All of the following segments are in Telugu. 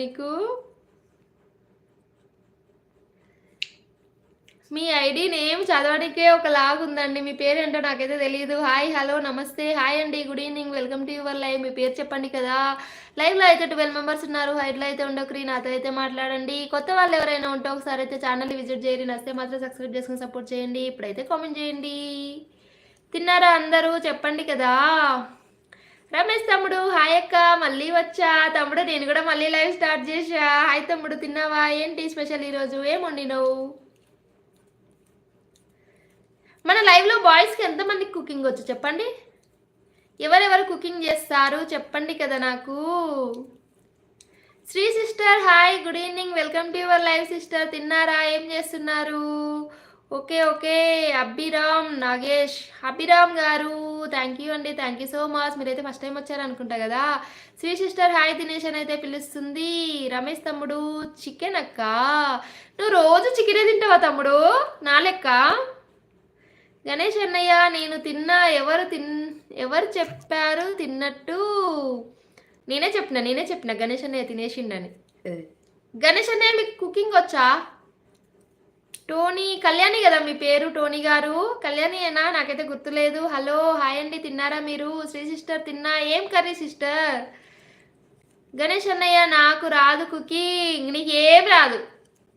నీకు మీ ఐడి నేమ్ చదవడానికే ఒక లాగ్ ఉందండి. మీ పేరు ఏంటో నాకైతే తెలియదు హాయ్ హలో నమస్తే. హాయ్ అండి good evening. Welcome to your live. మీ పేరు చెప్పండి కదా. లైవ్లో అయితే ట్వెల్వ్ మెంబర్స్ ఉన్నారు. హైట్లో అయితే ఉండకరి నాతో అయితే మాట్లాడండి. కొత్త వాళ్ళు ఎవరైనా ఉంటే ఒకసారి అయితే ఛానల్ విజిట్ చేయండి. నస్తే మాత్రం సబ్స్క్రైబ్ చేసుకుని సపోర్ట్ చేయండి. ఇప్పుడైతే కామెంట్ చేయండి. తిన్నారా అందరూ? చెప్పండి కదా. రమేష్ తమ్ముడు హాయ్ అక్క మళ్ళీ వచ్చా. తమ్ముడు నేను కూడా మళ్ళీ లైవ్ స్టార్ట్ చేసా హాయ్ తమ్ముడు తిన్నావా? ఏంటి స్పెషల్ ఈరోజు? ఏం వండినావు? మన లైవ్లో బాయ్స్కి ఎంతమందికి కుకింగ్ వచ్చు చెప్పండి? ఎవరెవరు కుకింగ్ చేస్తారు? చెప్పండి కదా నాకు. Sri sister hi good evening welcome to your live sister తిన్నారా? ఏం చేస్తున్నారు? Okay okay. అబ్బిరామ్ నాగేష్. అబ్బిరామ్ గారు థ్యాంక్ యూ అండి. థ్యాంక్ యూ సో మచ్ మీరైతే ఫస్ట్ టైం వచ్చారు అనుకుంటా కదా. శ్రీ సిస్టర్ హాయ్ దినేష్ అని అయితే పిలుస్తుంది. రమేష్ తమ్ముడు చికెన్ అక్క. నువ్వు రోజు చికెనే తింటావా తమ్ముడు? నా లెక్క? గణేష్ అన్నయ్య నేను తిన్నా ఎవరు తిన్ ఎవరు చెప్పారు తిన్నట్టు? నేనే చెప్పిన నేనే చెప్పిన గణేష్ అన్నయ్య తినేసిండని. గణేష్ అన్నయ్య మీకు కుకింగ్ వచ్చా? టోనీ కళ్యాణి కదా మీ పేరు? టోనీ గారు. కళ్యాణి అయినా నాకైతే గుర్తులేదు. హలో హాయ్ అండి. తిన్నారా మీరు? శ్రీ సిస్టర్ తిన్నా. ఏం కర్రీ సిస్టర్? గణేష్ అన్నయ్య నాకు రాదు కుకింగ్. నీకు ఏం రాదు.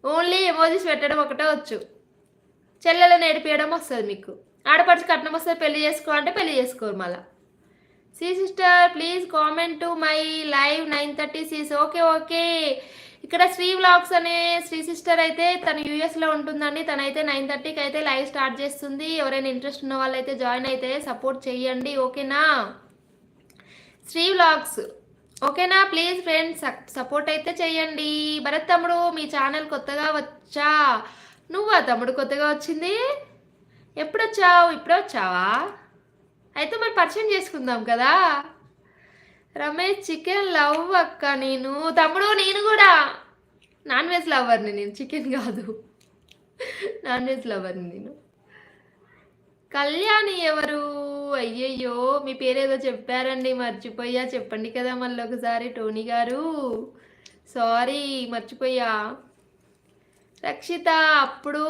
ఓన్లీ ఎమోజీస్ పెట్టడం ఒకటే వచ్చు. చెల్లెలు నేడిపియడం వస్తుంది మీకు. ఆడపడిచి కట్నం వస్తే పెళ్ళి చేసుకో అంటే పెళ్ళి చేసుకోరు మళ్ళా. C sister please comment to my live nine thirty Cs okay okay. ఇక్కడ శ్రీ వ్లాగ్స్ అనే శ్రీ సిస్టర్ అయితే తను యూఎస్లో ఉంటుందండి. తనైతే నైన్ థర్టీకి అయితే లైవ్ స్టార్ట్ చేస్తుంది. ఎవరైనా ఇంట్రెస్ట్ ఉన్న వాళ్ళైతే జాయిన్ అయితే సపోర్ట్ చేయండి. ఓకేనా? శ్రీ వ్లాగ్స్. ఓకేనా? ప్లీజ్ ఫ్రెండ్స్ సపోర్ట్ అయితే చేయండి. భరత్ తమ్ముడు మీ ఛానల్ కొత్తగా వచ్చా? నువ్వా తమ్ముడు కొత్తగా వచ్చింది? ఎప్పుడు వచ్చావు ఇప్పుడే వచ్చావా అయితే మరి పరిచయం చేసుకుందాం కదా? రమేష్ చికెన్ లవ్ అక్క నేను. తమ్ముడు నేను కూడా. నాన్ వెజ్ లవర్ని నేను చికెన్ కాదు. నాన్ వెజ్ లవర్ని నేను. కళ్యాణి ఎవరు? అయ్యయ్యో మీ పేరేదో చెప్పారండి మర్చిపోయా. చెప్పండి కదా మళ్ళీ ఒకసారి టోనీ గారు. సారీ మర్చిపోయా. రక్షిత అప్పుడు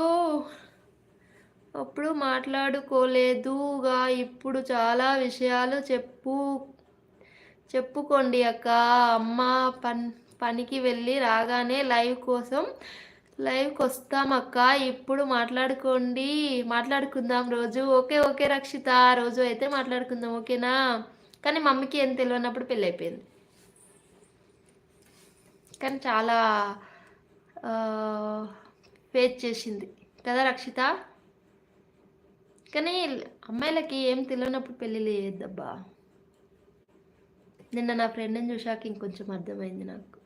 అప్పుడు మాట్లాడుకోలేదుగా. ఇప్పుడు చాలా విషయాలు చెప్పు చెప్పుకోండి అక్క. అమ్మ పన్ పనికి వెళ్ళి రాగానే లైవ్ కోసం లైవ్కి వస్తామక్క ఇప్పుడు మాట్లాడుకోండి మాట్లాడుకుందాం రోజు. ఓకే ఓకే రక్షిత రోజు అయితే మాట్లాడుకుందాం ఓకేనా? కానీ మమ్మీకి ఏం తెలియనప్పుడు పెళ్ళి అయిపోయింది. కానీ చాలా ఫేస్ చేసింది. కదా రక్షిత? కానీ అమ్మాయిలకి ఏం తెలియనప్పుడు పెళ్ళి లేదబ్బా. నిన్న నా ఫ్రెండ్ని చూశాక ఇంకొంచెం అర్థమైంది నాకు.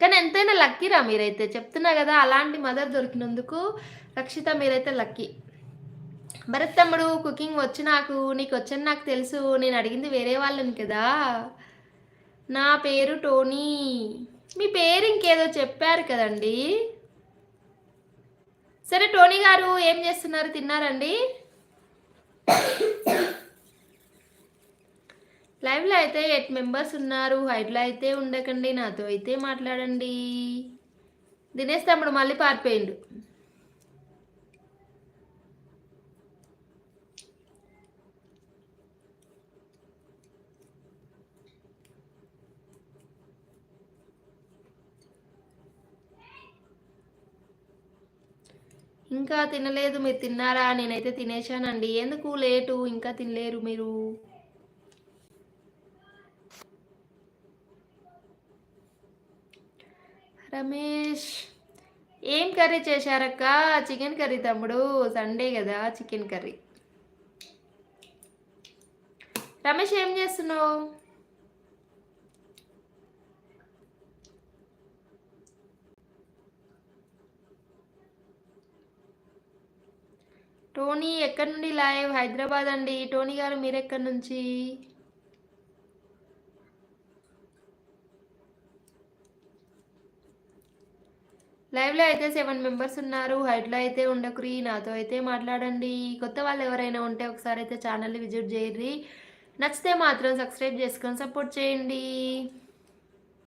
కానీ ఎంతైనా లక్కీరా మీరైతే. చెప్తున్నా కదా అలాంటి మదర్ దొరికినందుకు రక్షిత మీరైతే లక్కీ భరత్ తమ్ముడు కుకింగ్ వచ్చి నాకు నీకు వచ్చని నాకు తెలుసు. నేను అడిగింది వేరే వాళ్ళని కదా. నా పేరు టోనీ. మీ పేరు ఇంకేదో చెప్పారు కదండి. సరే టోనీ గారు ఏం చేస్తున్నారు? తిన్నారండి? లైవ్లో అయితే ఎయిట్ మెంబర్స్ ఉన్నారు. హైట్లో అయితే ఉండకండి. నాతో అయితే మాట్లాడండి. దినేష్ తమ్ముడు మళ్ళీ పారిపోయిండు. ఇంకా తినలేదు. మీరు తిన్నారా? నేనైతే తినేశానండి. ఎందుకు లేటు? ఇంకా తినలేరు మీరు. రమేష్. ఏం కర్రీ చేశారక్క? చికెన్ కర్రీ తమ్ముడు. సండే కదా చికెన్ కర్రీ. రమేష్ ఏం చేస్తున్నావు? టోనీ ఎక్కడి నుండి లైవ్? హైదరాబాద్ అండి. టోనీ గారు మీరెక్కడి నుంచి? లైవ్లో అయితే సెవెన్ మెంబర్స్ ఉన్నారు. హైట్లో అయితే ఉండకురి నాతో అయితే మాట్లాడండి. కొత్త వాళ్ళు ఎవరైనా ఉంటే ఒకసారి అయితే ఛానల్ని విజిట్ చేయర్రి నచ్చితే మాత్రం సబ్స్క్రైబ్ చేసుకొని సపోర్ట్ చేయండి.